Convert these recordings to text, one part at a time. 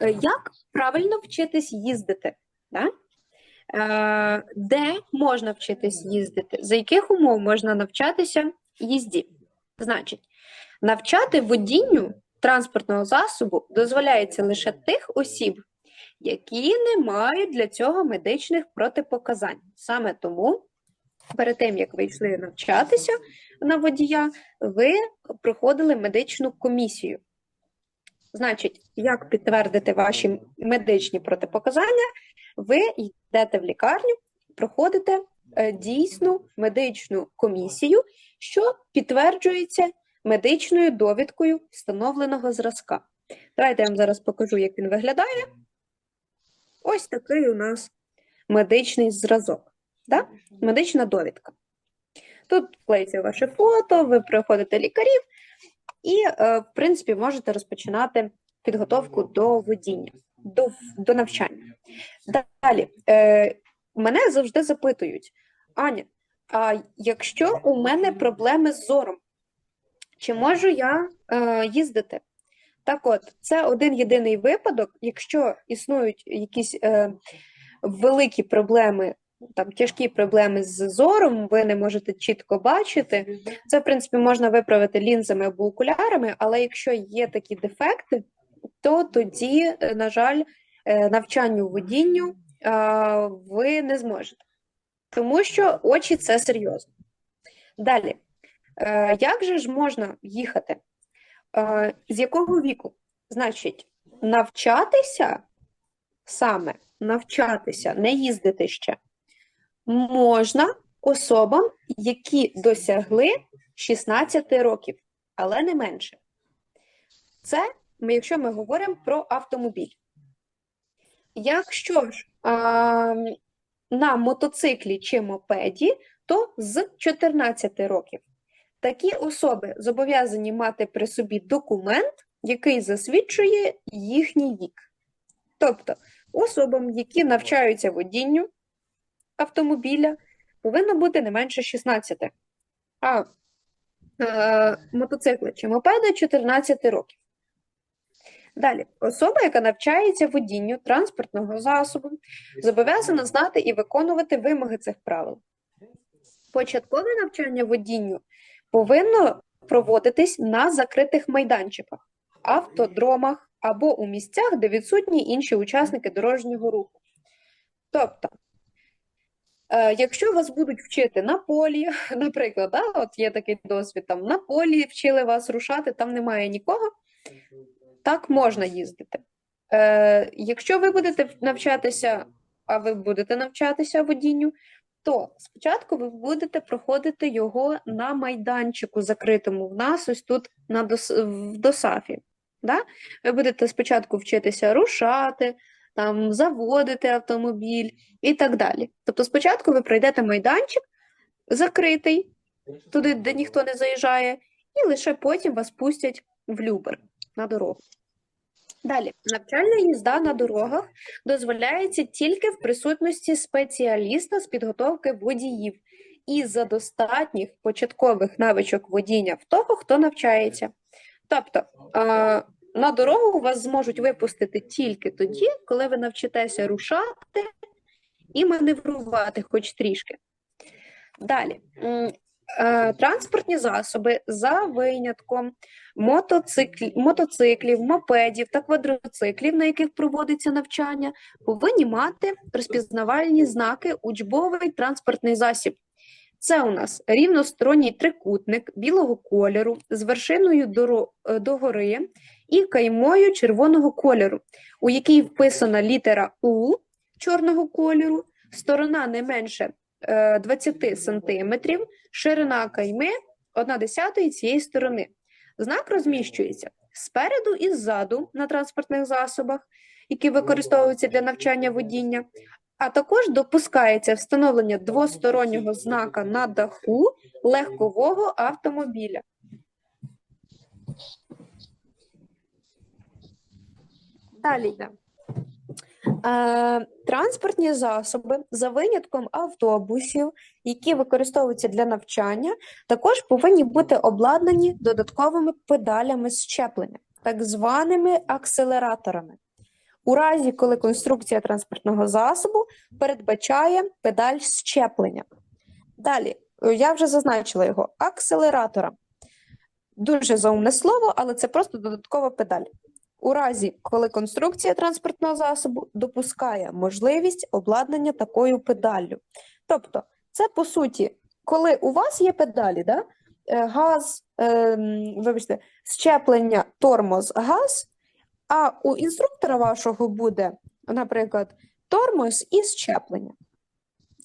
е, як правильно вчитись їздити? Да? Е, Де можна вчитись їздити? За яких умов можна навчатися їзді? Значить, навчати водінню транспортного засобу дозволяється лише тих осіб, які не мають для цього медичних протипоказань. Саме тому, перед тим як ви йшли навчатися на водія, ви проходили медичну комісію. Значить, як підтвердити ваші медичні протипоказання, ви йдете в лікарню, проходите е, дійсну медичну комісію, що підтверджується медичною довідкою встановленого зразка. Давайте я вам зараз покажу, як він виглядає. Ось такий у нас медичний зразок, да? медична довідка. Тут вклеїться ваше фото, ви приходите лікарів і, е, в принципі, можете розпочинати підготовку до водіння, до, до навчання. Далі, е, мене завжди запитують, Аня, а якщо у мене проблеми з зором, чи можу я е, їздити? Так от, це один єдиний випадок, якщо існують якісь е, великі проблеми, там тяжкі проблеми з зором, ви не можете чітко бачити. Це, в принципі, можна виправити лінзами або окулярами, але якщо є такі дефекти, то тоді, е, на жаль, е, навчанню водінню ви не зможете. Тому що очі це серйозно. Далі, е, як же ж можна їхати? З якого віку? Значить, навчатися саме навчатися, не їздити ще, можна особам, які досягли 16 років, але не менше. Це ми, якщо ми говоримо про автомобіль. Якщо ж а, на мотоциклі чи мопеді, то з 14 років. Такі особи зобов'язані мати при собі документ, який засвідчує їхній вік. Тобто, особам, які навчаються водінню автомобіля, повинно бути не менше 16, а е, мотоцикли чи мопеди 14 років. Далі, особа, яка навчається водінню транспортного засобу, зобов'язана знати і виконувати вимоги цих правил. Початкове навчання водінню повинно проводитись на закритих майданчиках, автодромах або у місцях, де відсутні інші учасники дорожнього руху. Тобто, якщо вас будуть вчити на полі, наприклад, да, от є такий досвід, там на полі вчили вас рушати, там немає нікого, так можна їздити. Е, Якщо ви будете навчатися, а ви будете навчатися водінню, то спочатку ви будете проходити його на майданчику закритому в нас, ось тут на дос, в досафі. Да? Ви будете спочатку вчитися рушати, там, заводити автомобіль і так далі. Тобто, спочатку ви пройдете майданчик закритий, туди, де ніхто не заїжджає, і лише потім вас пустять в Любер на дорогу. Далі, навчальна їзда на дорогах дозволяється тільки в присутності спеціаліста з підготовки водіїв і за достатніх початкових навичок водіння в того, хто навчається. Тобто на дорогу вас зможуть випустити тільки тоді, коли ви навчитеся рушати і маневрувати хоч трішки. Далі. е, Транспортні засоби за винятком мотоциклів, мотоциклів, мопедів та квадроциклів, на яких проводиться навчання, повинні мати розпізнавальні знаки учбовий транспортний засіб. Це у нас рівносторонній трикутник білого кольору з вершиною е, догори і каймою червоного кольору, у якій вписана літера У чорного кольору, сторона не менше е, 20 см, ширина кайми 1 десятої цієї сторони. Знак розміщується спереду і ззаду на транспортних засобах, які використовуються для навчання водіння, а також допускається встановлення двостороннього знака на даху легкового автомобіля. Далі йде. Е, транспортні засоби за винятком автобусів, які використовуються для навчання, також повинні бути обладнані додатковими педалями щеплення, так званими акселераторами. у разі, коли конструкція транспортного засобу передбачає педаль щеплення. Далі, я вже зазначила його, акселератора. Дуже заумне слово, але це просто додаткова педаль. У разі, коли конструкція транспортного засобу допускає можливість обладнання такою педаллю. Тобто, це по суті, коли у вас є педалі, да? е, газ, е, вибачте, щеплення, тормоз, газ, а у інструктора вашого буде, наприклад, тормоз і щеплення.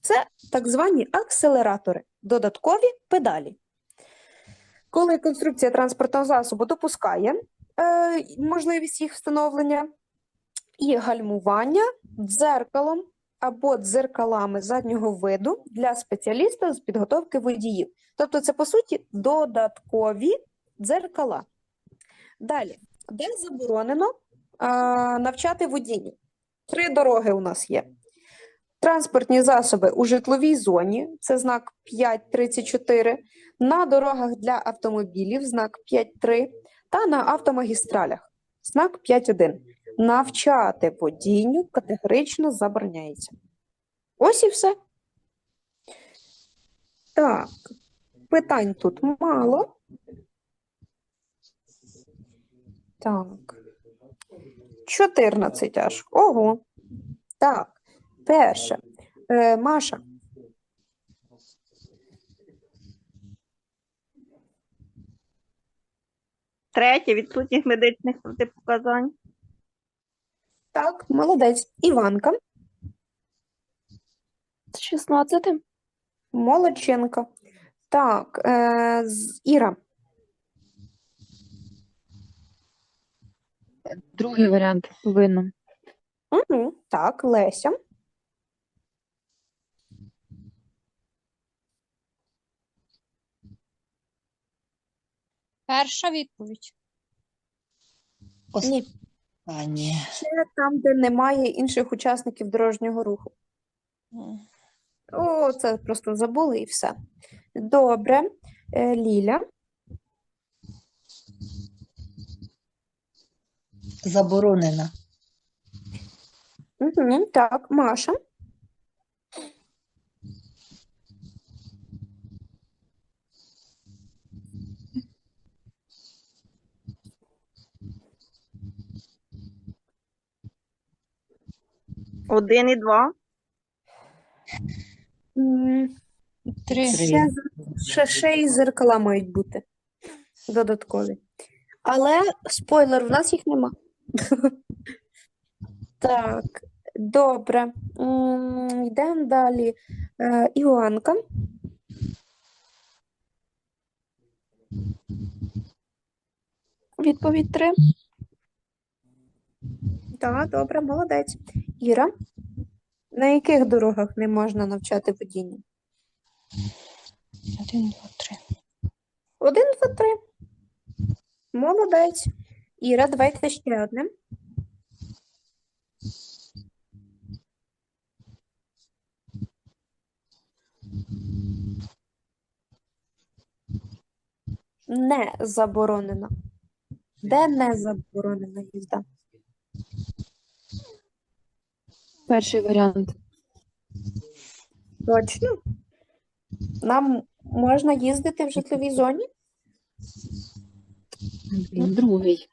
Це так звані акселератори, додаткові педалі. Коли конструкція транспортного засобу допускає можливість їх встановлення і гальмування дзеркалом або дзеркалами заднього виду для спеціаліста з підготовки водіїв. Тобто це, по суті, додаткові дзеркала. Далі, де заборонено а, навчати водінню? Три дороги у нас є. Транспортні засоби у житловій зоні, це знак 5.34, на дорогах для автомобілів, знак 5.3, та на автомагістралях, знак 5.1. Навчати водінню категорично забороняється. Ось і все. Так, питань тут мало. Так. 14 аж. Ого. Так, перше. Е, Маша, Третє відсутність медичних протипоказань. так, молодець. Іванка, 16. молодчинка. Так, е, з- Іра, Другий варіант винно. Угу, так, Леся, Перша відповідь. ні, А, ні. ще там, де немає інших учасників дорожнього руху. О, це просто забули і все. Добре. Е, Ліля, Заборонена. угу, так, Маша, Один і два. Три. Ще, ще, ще й зеркала мають бути додаткові. Але спойлер, в нас їх нема. Так, добре. М, Йдемо далі. Е, Іоанка. Відповідь 3. Так, добре, молодець. Іра. На яких дорогах не можна навчати водінню? Один, два, три. Один, два, три. Молодець. Іра, давайте ще одне. Не заборонено. Де не заборонена їзда? Перший варіант. Точно. Нам можна їздити в житловій зоні? Другий.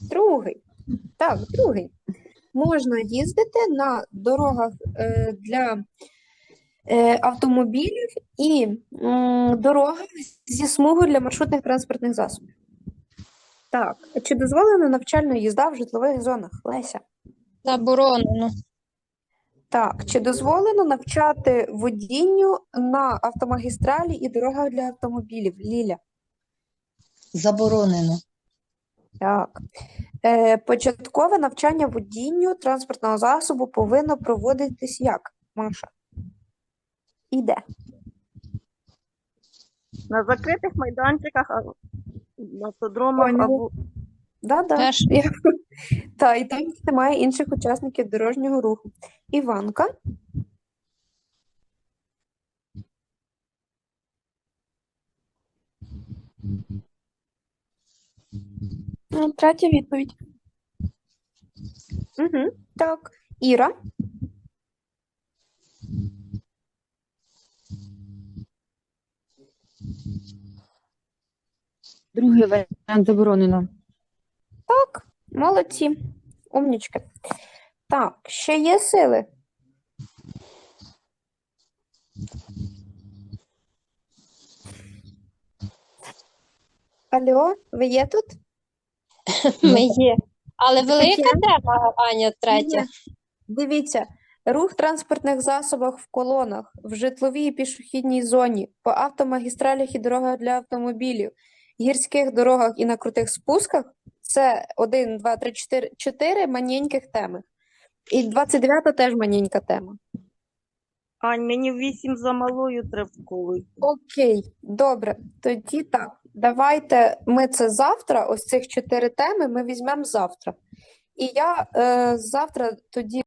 Другий. Так, другий. Можна їздити на дорогах е, для е, автомобілів і м, дорогах зі смугою для маршрутних транспортних засобів. Так, чи дозволена навчальна їзда в житлових зонах? Леся? Заборонено. Так, чи дозволено навчати водінню на автомагістралі і дорогах для автомобілів? Ліля? Заборонено. Так. Е, початкове навчання водінню транспортного засобу повинно проводитись як, Маша? Іде. На закритих майданчиках, а- на автодромах Поняла. або Да-да. Теж. Я- Та, і там немає інших учасників дорожнього руху. Іванка. Ну, Третя відповідь. Угу. Так, Іра. Другий варіант заборонено. Так, молодці. Умнічки. Так, ще є сили. Алло, ви є тут? Ми є. Але велика тема, Аня, третя. Дивіться, рух в транспортних засобах в колонах, в житловій і пішохідній зоні, по автомагістралях і дорогах для автомобілів, гірських дорогах і на крутих спусках це 1, 2, 3, 4, 4 маненьких теми. І 29 теж маленька тема. Ань, мені вісім за малою треба в. Окей, добре. Тоді так. Давайте ми це завтра, ось цих чотири теми ми візьмемо завтра. І я е, завтра тоді